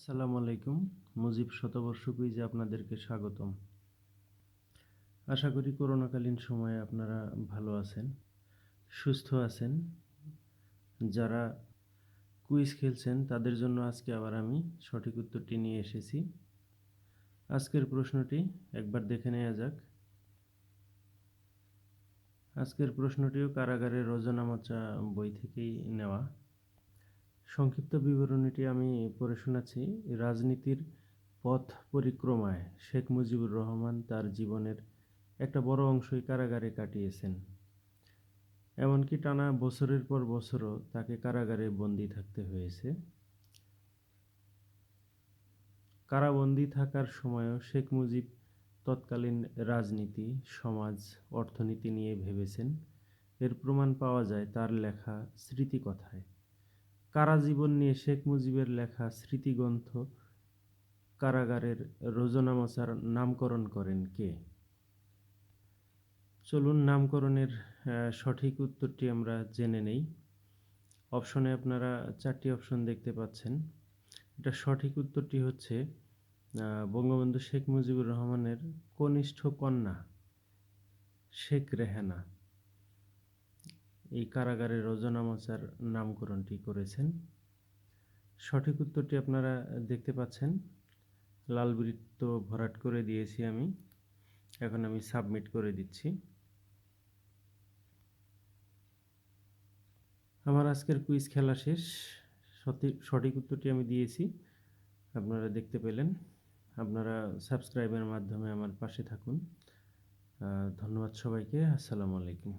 আসসালামু আলাইকুম। মুজিব শতবর্ষ কুইজে আপনাদেরকে স্বাগতম। আশা করি করোনাকালীন সময়ে আপনারা ভালো আছেন, সুস্থ আছেন। যারা কুইজ খেলছেন, তাদের জন্য আজকে আবার আমি সঠিক উত্তরটি নিয়ে এসেছি। আজকের প্রশ্নটি একবার দেখে নেওয়া যাক। আজকের প্রশ্নটিও কারাগারের রোজনামাচা বই থেকেই নেওয়া। সংক্ষিপ্ত বিবরণীটি আমি পড়ে শোনাচ্ছি। রাজনীতির পথ পরিক্রমায় শেখ মুজিবুর রহমান তার জীবনের একটা বড় অংশই কারাগারে কাটিয়েছেন। এমনকি টানা বছরের পর বছরও তাকে কারাগারে বন্দি থাকতে হয়েছে। কারাবন্দি থাকার সময়ও শেখ মুজিব তৎকালীন রাজনীতি, সমাজ, অর্থনীতি নিয়ে ভেবেছেন। এর প্রমাণ পাওয়া যায় তার লেখা স্মৃতিকথায়। কারাজীবন নিয়ে শেখ মুজিবের লেখা স্মৃতিগ্রন্থ কারাগারের রোজনামচার নামকরণ করেন কে? চলুন নামকরণের সঠিক উত্তরটি আমরা জেনে নেই। অপশনে আপনারা চারটি অপশন দেখতে পাচ্ছেন। এটা সঠিক উত্তরটি হচ্ছে বঙ্গবন্ধু শেখ মুজিবুর রহমানের কনিষ্ঠ কন্যা শেখ রেহানা। এই কারাগারে রোজনামচার নামকরণটি করেছেন। সঠিক উত্তরটি আপনারা দেখতে পাচ্ছেন। লাল বৃত্ত ভরাট করে দিয়েছি আমি। এখন আমি সাবমিট করে দিচ্ছি। আমার আজকের কুইজ খেলা শেষ। সঠিক উত্তরটি আমি দিয়েছি। আপনারা দেখতে পেলেন। আপনারা সাবস্ক্রাইবের মাধ্যমে আমার পাশে থাকুন। ধন্যবাদ সবাইকে। আসসালামু আলাইকুম।